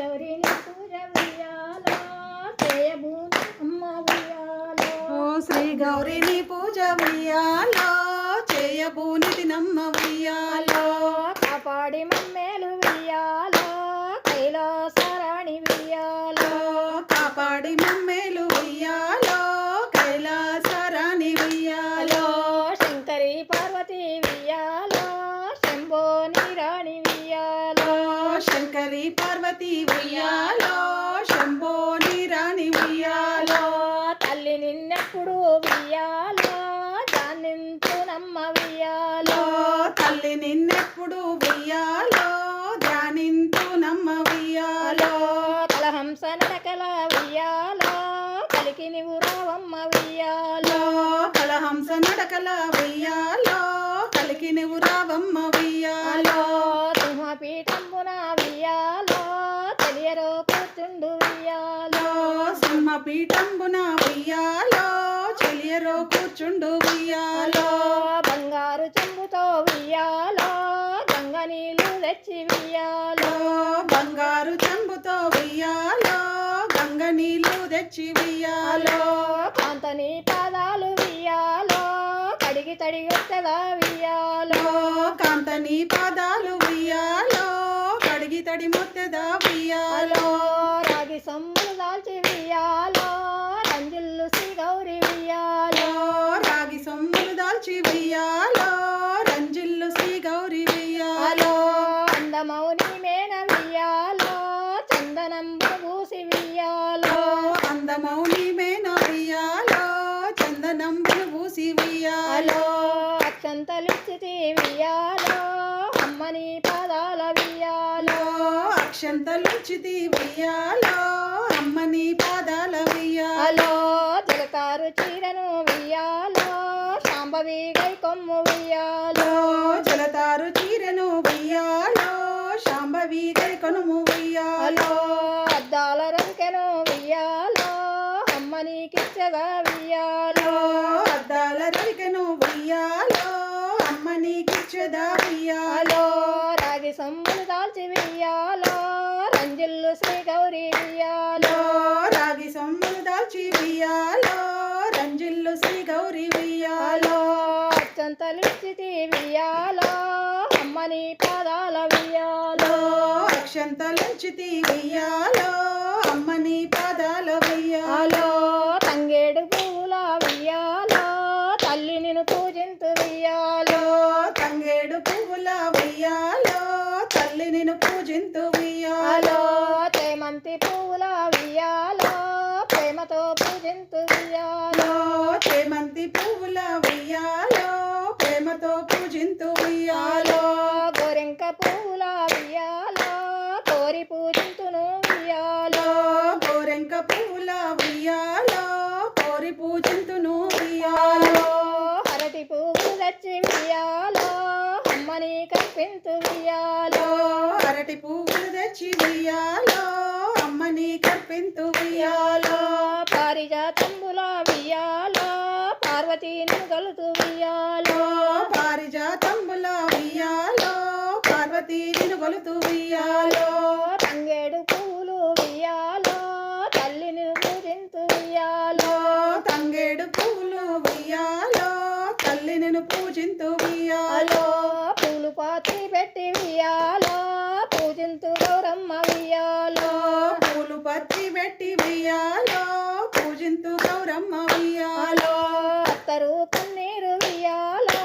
గౌరీని పూజ అమ్మ ఓ శ్రీ గౌరిని పూజ ఉయ్యాలో. చేయబూని దినమ్మ ఉయ్యాలో కాపాడి మమ్మేలు ఉయ్యాలో కైలాసరాణి ఉయ్యాలో కాపాడి మమ్మేలు ఉయ్యాలో కైలాసరాని ఉయ్యాలో శంకరి పార్వతి ఉయ్యాలో శంభో నిరాణి ఉయ్యాలో శంకరి పార్వతి ఉయ్యాలో శంభో నిరాని ఉయ్యాలో తల్లి నిన్నెప్పుడు ఉయ్యాలో దానింతు నమ్మ ఉయ్యాలో తల్లి నిన్నెప్పుడు ఉయ్యాలో ధ్యానింతు నమ్మ ఉయ్యాలో కలహంస నడకల ఉయ్యాలో కలికి నీవు రావమ్మ ఉయ్యాలో కలహంస నడకల ఉయ్యాలో కలికి నువ్వు రావమ్మ ఉయ్యాలో సింహపీఠంబున ఉయ్యాలో తెలియరో కూర్చుండు ఉయ్యాలో సింహ పీఠంబున ఉయ్యాలో చెలియరో కూర్చుండు ఉయ్యాలో. బంగారు చెంబుతో ఉయ్యాలో గంగ నీళ్ళు తెచ్చి ఉయ్యాలో. బంగారు చెంబుతో ఉయ్యాలో గంగ నీళ్ళు తెచ్చి ఉయ్యాలో. కాంతని పాదాలు ఉయ్యాలో కడిగి తడిగొట్టగా ఉయ్యాలో. కాంతని పాదాలు ఉయ్యాలో చందనంబు పూసి ఉయ్యాలో అందమౌని మేన ఉయ్యాలో చందనంబులు పూసి ఉయ్యాలో అక్షంతలిచ్చితి ఉయ్యాలో అమ్మని పాదాల ఉయ్యాలో అక్షంతలుచితి ఉయ్యాలో అమ్మని పాదాల ఉయ్యాలో అలో జలతారు చీరను ఉయ్యాలో శాంభవి గై కొమ్ము ఉయ్యాలో జలతారు చీరెను ఉయ్యాలో శాంభవి కొనుము ఉయ్యాలో అలో అద్దాల రంకెను ఉయ్యాలో అమ్మని కిచ్చగా ఉయ్యాలో అద్దాల రవికను ఉయ్యాలో అమ్మని కిచ్చదా ఉయ్యాలో అలో రాగి సొమ్ములు దాల్చి ఉయ్యాలో రంజిల్లు శ్రీ గౌరి ఉయ్యాలో రాగి సొమ్ములు దాల్చి ఉయ్యాలో రంజిల్లు శ్రీ గౌరి ఉయ్యాలో అలో అచ్చంతలిచ్చితి ఉయ్యాలో అమ్మని పాదాల ఉయ్యాలో అక్షంతలుచితి ఉయ్యాలో అమ్మని పాదాల ఉయ్యాలో అలో తంగేడు పువ్వుల ఉయ్యాలో తల్లి నిన్ను పూజింతు ఉయ్యాలో తంగేడు పువ్వుల ఉయ్యాలో తల్లి నిన్ను పూజింతు ఉయ్యాలో అలో చేమంతి పువ్వుల ఉయ్యాలో ప్రేమతో పూజింతు ఉయ్యాలో చేమంతి పువ్వుల ఉయ్యాలో ప్రేమతో పూజింతు ఉయ్యాలో అలో గోరెంక పువ్వుల ఉయ్యాలో కోరి పూజింతును ఉయ్యాలో గోరెంక పువ్వుల ఉయ్యాలో కోరి పూజింతును ఉయ్యాలో. అరటి పువ్వులు తెచ్చి ఉయ్యాలో అమ్మని కప్పింతు ఉయ్యాలో. అరటి పువ్వులు తెచ్చి ఉయ్యాలో అమ్మని కప్పింతు ఉయ్యాలో. పారిజాతంబుల ఉయ్యాలో పార్వతీని గలుతు ఉయ్యాలో. పారిజాతంబుల ఉయ్యాలో పార్వతీ నిన్ను కొలుతు ఉయ్యాలో తంగేడు పువ్వులు ఉయ్యాలో తల్లిని పూజింతు ఉయ్యాలో తంగేడు పువ్వులు ఉయ్యాలో తల్లి నిన్ను పూజింతు అలో పూలు పాత్రి పెట్టి ఉయ్యాలో పూజింతు గౌరమ్మ ఉయ్యాలో పూలు పత్తి పెట్టి ఉయ్యాలో పూజింతు గౌరమ్మ అలో అత్తరు పన్నీరు ఉయ్యాలో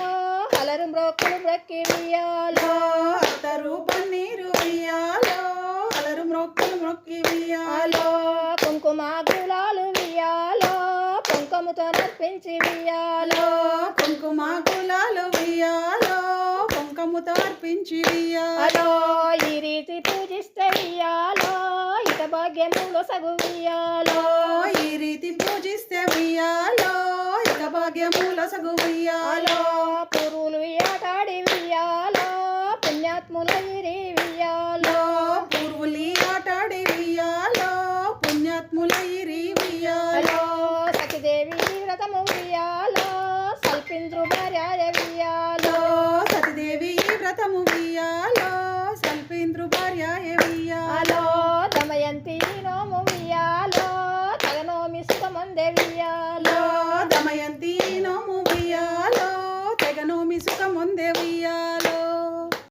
కలరు మ్రోక్కులు బ్రక్కి ఉయ్యాలో అత్తరు పన్నీరు ఉయ్యాలో అలరు మ్రొక్కులు మ్రొక్కి అలో కుంకుమ గులాలు ఉయ్యాలో కుంకుమతో నర్పించి ఉయ్యాలో కుంకుమ అర్పించి అలో ఈ రీతి పూజిస్తే వియాలో ఇత భాగ్యములు సగు వియాలో ఈ రీతి పూజిస్తే వియాలో ఇత భాగ్యముల సగు వియాలో పురులు ఆటాడి వియాలో పుణ్యాత్ముల ఇరి వియాలో పూర్వులి ఆటాడి వియాలో పుణ్యాత్ముల ఇరి వియాలో సతిదేవి వ్రతము వియాలో సల్పింద్రు భార్య